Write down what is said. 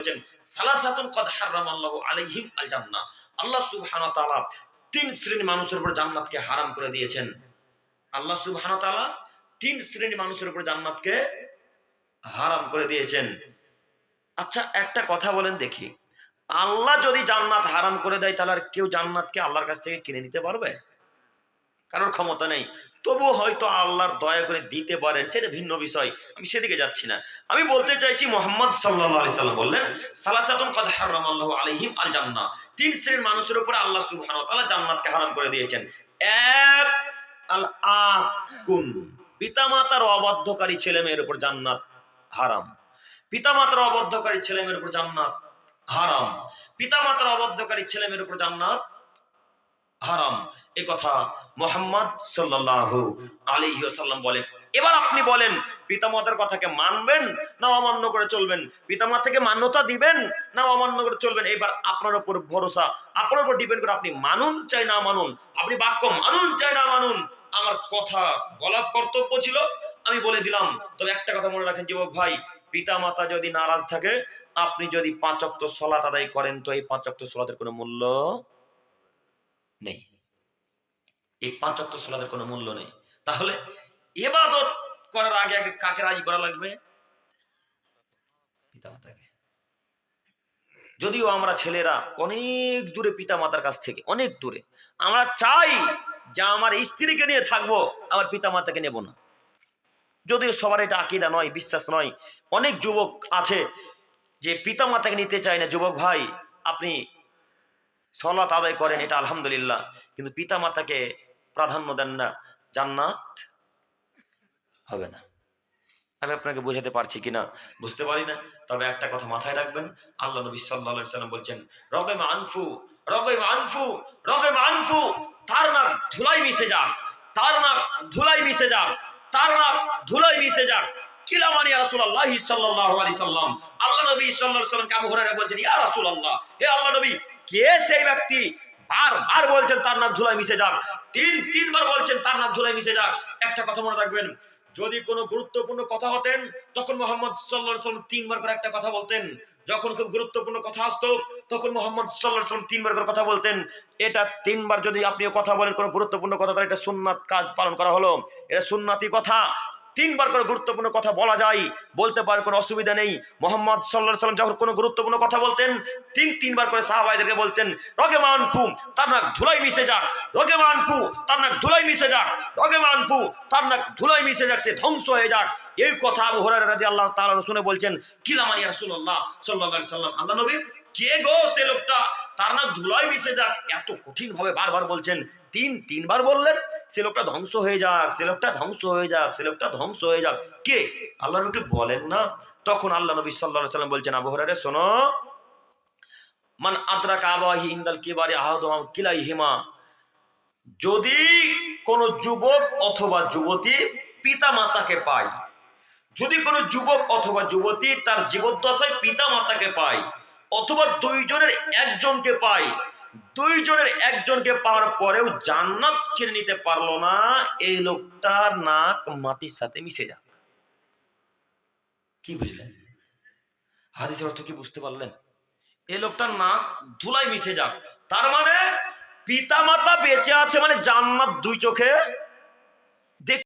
বলেছেন, সালাসাতুন কদ আলাইহিম আল আল্লাহ সুবহানাহু ওয়া তাআলা তিন শ্রেণি মানুষের উপর জান্নাতকে হারাম করে দিয়েছেন। আল্লাহ তিন মানুষের উপর জান্নাতকে হারাম করে দিয়েছেন। আচ্ছা একটা কথা বলেন দেখি। আল্লাহ যদি জান্নাত হারাম করে দেয়, তাহলে আর কেউ জান্নাতকে আল্লাহর কাছ থেকে কিনে নিতে পারবে? কারোর ক্ষমতা নেই। তবু হয়তো আল্লাহর দয়া করে দিতে পারেন, সেটা ভিন্ন বিষয়। আমি সেদিকে যাচ্ছি না। আমি বলতে চাইছি, মোহাম্মদ সাল্লাহ আলি সাল্লাম বললেন, সালাসাতুন কদ হারামাল্লাহু আলাইহিম আল জান্নাহ তিন শ্রেণির মানুষের উপরে আল্লাহ সুবহানাহু ওয়া তাআলা জান্নাতকে হারাম করে দিয়েছেন। এক আল আকুন পিতামাতার অবাধ্যকারী ছেলে মেয়ের উপর জান্নাত হারাম। পিতামাতার অবাধ্যকারী ছেলে মেয়ের উপর জান্নাত হারাম। পিতামাতার অবাধ্যকারী ছেলে মেয়ের উপর জান্নাত হারাম। এ কথা মোহাম্মদ সাল্লাল্লাহু আলাইহি ওয়াসাল্লাম বলেন। এবার আপনি বলেন, পিতামাতার কথাকে মানবেন না অমান্য করে চলবেন? পিতামাতাকে মান্যতা দিবেন না অমান্য করে চলবেন? এবার আপনার উপর ভরসা, আপনার উপর ডিপেন্ড করে আপনি মানুন চাই না মানুন? আপনি বাক্য মানুন চাই না মানুন? আমার কথা বলার কর্তব্য ছিল, আমি বলে দিলাম। তবে একটা কথা মনে রাখেন যুবক ভাই, পিতামাতা যদি নারাজ থাকে, আপনি যদি পাঁচ অক্ত সলাত আদায় করেন, তো এই পাঁচ অক্ত সলাতের কোনো মূল্য নেই। এই পাঁচ অক্ত সলাতের কোনো মূল্য নেই। তাহলে এবাদত করার আগে আগে কাকে রাজি করা লাগবে? পিতামাতাকে। যদিও আমরা ছেলেরা অনেক দূরে পিতামাতার কাছ থেকে, অনেক দূরে। আমরা চাই যে আমার স্ত্রীকে নিয়ে থাকব, আমার পিতামাতাকে নেব না। যদিও সবার এটা আকিদা নয়, বিশ্বাস নয়। অনেক যুবক আছে যে পিতামাতাকে নিতে চায় না। যুবক ভাই, আপনি সলাত আদায় করেন, এটা আলহামদুলিল্লাহ। কিন্তু পিতা মাতাকে প্রাধান্য দেন না। জান্নাত হবে না। আমি আপনাকে বোঝাতে পারছি কিনা বুঝতে পারি না। তবে একটা কথা মাথায় রাখবেন, আল্লাহ নবী আলাইহি সাল্লাম বলছেন রগম আনফু রগম আনফু রগম আনফু, তার নাক ধুলাই মিশে যাক, তার নাক ধুলাই মিশে যাক, তার নাক ধুলাই মিশে যাক। কিলামানি আল্লাহ নবী সাল্লাল্লাহু আলাইহি সাল্লাম আবু হুরায়রা বলছেন, ইয়া রাসূলুল্লাহ, হে আল্লাহ নবী কে সেই ব্যক্তি? বারবার বলছেন তার নাম ধুলাই মিশে যাক। তিন, তিনবার বলছেন তার নাম ধুলাই মিশে যাক। একটা কথা মনে রাখবেন, যদি কোনো গুরুত্বপূর্ণ কথা হতেন, তখন মোহাম্মদ সাল্লাম তিনবার করে একটা কথা বলতেন। যখন খুব গুরুত্বপূর্ণ কথা আসতো, তখন মোহাম্মদ সাল্লাম তিনবার করে কথা বলতেন। এটা তিনবার যদি আপনি কথা বলেন, কোনো গুরুত্বপূর্ণ কথা, তাহলে এটা সুন্নাত কাজ পালন করা হলো। এটা সুন্নাতি কথা। তিনবার করে গুরুত্বপূর্ণ কথা বলা যায়, বলতে পারেন কোনো অসুবিধা নেই। মোহাম্মদ সাল্লাহ সাল্লাম যখন কোনো গুরুত্বপূর্ণ কথা বলতেন, তিন, তিনবার করে সাহাবাইদেরকে বলতেন, রগে মানফু তার নাক ধুলাই মিশে যাক, রগে মানফু তার নাক ধুলাই মিশে যাক, রগে মানফু তার নাক ধুলাই মিশে যাক, সে ধ্বংস হয়ে যাক। এই কথা আবু হরার রাজি আল্লাহ তাআলা শুনে বলছেন কিলামানি রাসূলুল্লাহ সাল্লাল্লাহু আলাইহি সাল্লাম আল্লাহ নবী, কে গো সে লোকটা? তার না ধুলাই মিশে যাক। এত কঠিন ভাবে বারবার বলছেন, তিন, তিনবার বললেন, সে লোকটা ধ্বংস হয়ে যাক, সে লোকটা ধ্বংস হয়ে যাক, সে লোকটা ধ্বংস হয়ে যাক। কে? আল্লাহ নবী বলেন না। তখন আল্লাহ নবী আলাইহি সাল্লাম বলছেন, আবু হুরায়রা, শোনো। মান আদ্রাকা আবাহি ইনদাল কিবারি আহাদুম কিলাইহিমা। যদি কোনো যুবক অথবা যুবতী পিতা মাতাকে পায়, যদি কোনো যুবক অথবা যুবতী তার জীবদ্দশায় পিতা মাতাকে পায় অথবা দুইজনের একজনকে পায় দুইজনের একজনকে পাওয়ার পরেও জান্নাত কিনে নিতে পারল না। এই লোকটার নাক মাটির সাথে মিশে যাক। কি বুঝলেন? হাদিসের অর্থ কি বুঝতে পারলেন? এই লোকটার নাক ধুলাই মিশে যাক। তার মানে পিতা মাতা বেঁচে আছে মানে জান্নাত দুই চোখে